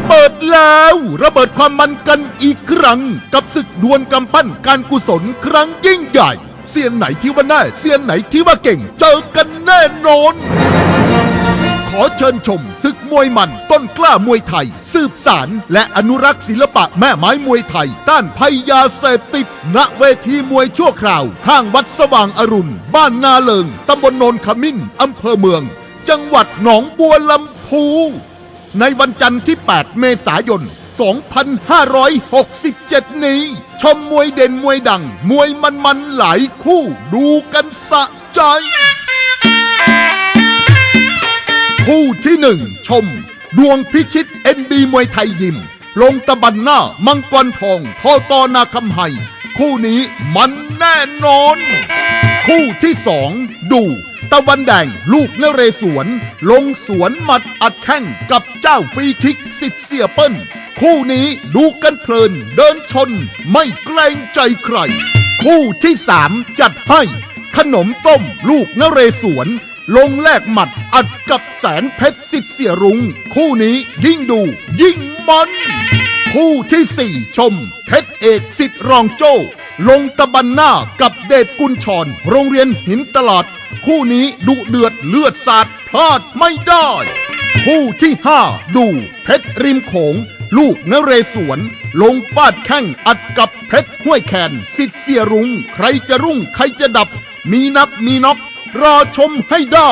ระเบิดแล้ว ระเบิดความมันกันอีกครั้ง กับศึกดวลกำปั้นการกุศลครั้งยิ่งใหญ่เซียนไหนที่ว่าแน่เซียนไหนที่ว่าเก่ง เจอกันแน่นอน ขอเชิญชมศึกมวยมันต้นกล้ามวยไทย สืบสารและอนุรักษ์ศิลปะแม่ไม้มวยไทย ต้านภัยยาเสพติด ณเวทีมวยชั่วคราวข้างวัดสว่างอรุณ บ้านนาเลิงตำบลโนนขมิ้นอำเภอเมือง จังหวัดหนองบัวลำพู ในวันจันทร์ที่ 8 เมษายน 2567 นี้ ชมมวยเด่นมวยดัง มวยมันๆหลายคู่ดูกันสะใจ คู่ที่หนึ่งชม ดวงพิชิต NB มวยไทยยิม ลงตะบันหน้า มังกรทองทอตอนาคำไฮคู่นี้มันแน่นอน คู่ที่สองดู ตะวันแดง ลูกนเรศวร ลงสวนหมัดอัดแข้งกับเจ้าฟรีคิกสิทธิ์เสียเปิ้ล คู่นี้ดูกันเพลิน เดินชน ไม่เกรงใจใคร คู่ที่สามจัดให้ ขนมต้ม ลูกนเรศวร ลงแลกหมัดอัดกับแสนเพชรสิทธิ์เสียรุงคู่นี้ยิ่งดูยิ่งมันคู่ที่สี่ชม เพชรเอกสิทธิ์รองโจ้ลงตะบันหน้ากับเดชกุลชรโรงเรียนหินตลาด คู่นี้ดุเดือดเลือดสาดพลาดไม่ได้ คู่ที่ห้าดูเพชรริมโขง ลูกนเรศวร ลงฟาดแข้งอัดกับเพชรห้วยแคนสิทธิ์เสียรุงใครจะรุ่งใครจะดับ มีนับมีน็อกรอชมให้ได้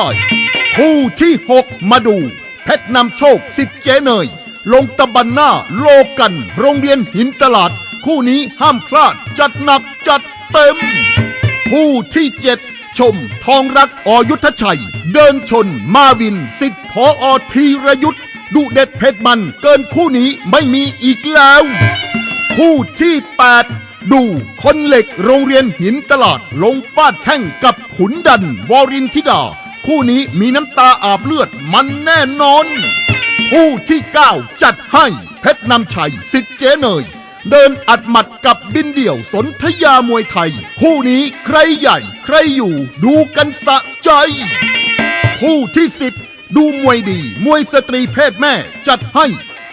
คู่ที่หกมาดู เพชรนำโชคสิทธิ์เจเนย ลงตะบันหน้าโลกัน โรงเรียนหินตลาด คู่นี้ห้ามพลาดจัดหนักจัดเต็ม คู่ที่เจ็ด ชม ทองรักอยุทธชัย เดินชน มาวิน สิทธิ์พออธีรยุทธ์ดุเด็ดเผ็ดมันเกินคู่นี้ไม่มีอีกแล้ว คู่ที่ 8 ดูคนเหล็กโรงเรียนหินตลาด ลงฟาดแข้งกับขุนดัน วอรินทิดา คู่นี้มีน้ำตาอาบเลือดมันแน่นอน คู่ที่ 9 จัดให้เพชรนำชัยสิทธิ์เจเนย เดินอัดหมัดกับบินเดี่ยวสนธยามวยไทย คู่นี้ใครใหญ่ ใครอยู่ ดูกันสะใจ คู่ที่10ดูมวยดี มวยสตรีเพศแม่ จัดให้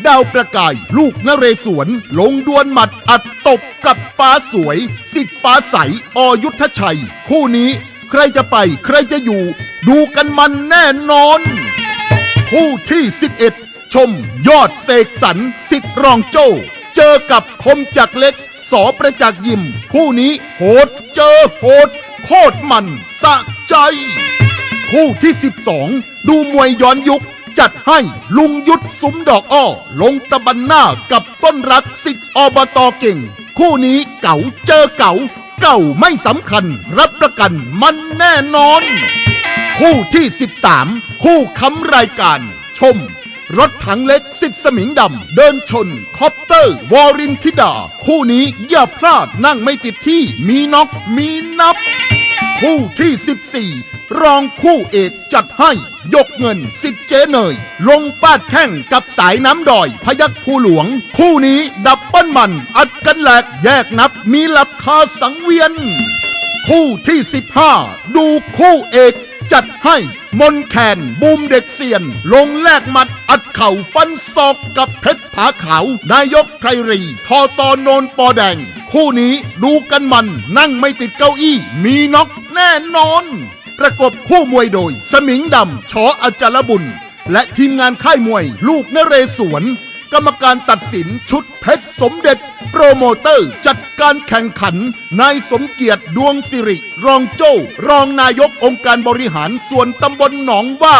ดาวประกาย ลูกนเรศวร ลงดวลหมัดอัดตบกับฟ้าสวย สิทธิ์ฟ้าใส อยุทธชัย คู่นี้ใครจะไปใครจะอยู่ ดูกันมันแน่นอน คู่ที่ 11 ชมยอดเสกสรรสิทธิ์รองโจ้เจ อกับคมจักรเล็ก สอประจักษ์ยิม คู่นี้โหดเจอโหด โคตรมันสะใจ คู่ที่ 12 ดูมวยย้อนยุค จัดให้ลุงยุทธสุมดอกอ้อ ลงตะบันหน้ากับต้นรักสิทธิ์อบตอเก่ง คู่นี้เก่าเจอเก่า เก่าไม่สำคัญ รับประกันมันแน่นอน คู่ที่ 13 คู่ค้ำรายการ ชม รถถังเล็กสิทธิ์สมิงดำ เดินชน คอปเตอร์ วอรินทิดา คู่นี้อย่าพลาดนั่งไม่ติดที่ มีน็อกมีนับ คู่ที่ 14 รองคู่เอกจัดให้ ยกเงินสิทธิ์เจเนย ลงปาดแข้งกับสายน้ำดอย พยักภูหลวง คู่นี้ดับเบิ้ลมัน อัดกันแหลกแยกนับมีหลับคาสังเวียน คู่ที่ 15 ดูคู่เอก จัดให้มนแคนบูมเด็กเซียน ลงแลกหมัดอัดเข่าฟันศอกกับเพชรผาขาว นายกไพรรี ทอตอนโนนปอแดง คู่นี้ดูกันมันนั่งไม่ติดเก้าอี้ มีน็อกแน่นอน ประกบคู่มวยโดย สมิงดำชออาจารบุญ และทีมงานค่ายมวย ลูกนเรศวร กรรมการตัดสินชุดเพชรสมเด็จ รโมเตอร์ จัดการแข่งขัน นายสมเกียรติดวงสิริ รองโจ้ รองนายกองค์การบริหารส่วนตำบลหนองว่า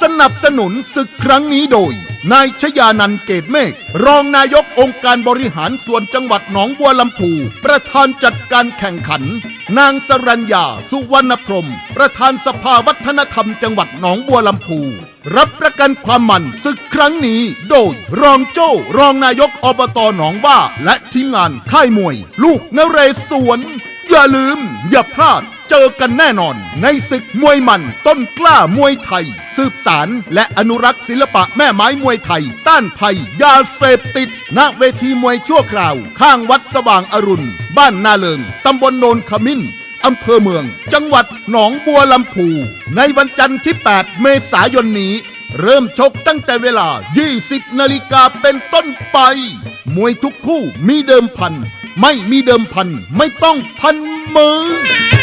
สนับสนุนศึกครั้งนี้โดย นายชยานันเกตเมฆรองนายกองค์การบริหารส่วนจังหวัดหนองบัวลำพูประธานจัดการแข่งขัน นางสรัญญา สุวรรณพรม ประธานสภาวัฒนธรรมจังหวัดหนองบัวลำพู รับประกันความมันศึกครั้งนี้ โดยรองโจ้ รองนายกอบตหนองว่า และทีมงานค่ายมวย ลูกนเรศวรอย่าลืม อย่าพลาดเจอกันแน่นอน ในศึกมวยมันต้นกล้ามวยไทย สืบสารและอนุรักษ์ศิลปะแม่ไม้มวยไทย ต้านภัย ยาเสพติดณเวทีมวยชั่วคราว ข้างวัดสว่างอรุณ บ้านนาเลิงตำบลโนนขมิ้นอำเภอเมือง จังหวัดหนองบัวลำพูในวันจันทร์ที่ 8 เมษายนนี้ เริ่มชกตั้งแต่เวลา 20 นาฬิกาเป็นต้นไป มวยทุกคู่มีเดิมพัน ไม่มีเดิมพัน ไม่ต้องพันมือ